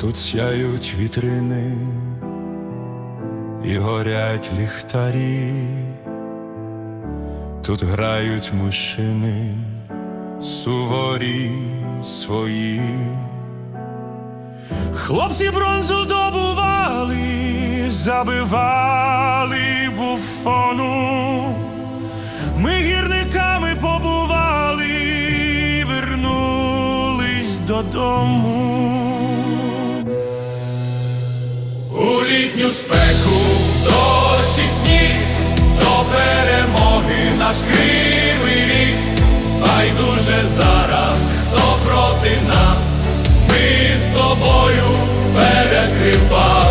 Тут сяють вітрини і горять ліхтарі, тут грають мужчини суворі свої. Хлопці бронзу добували, забивали буфону. Ми гірниками побували, вернулись додому. Літню спеку, дощ сніг, до перемоги наш кривий ріг, байдуже зараз, хто проти нас, ми з тобою перекривали.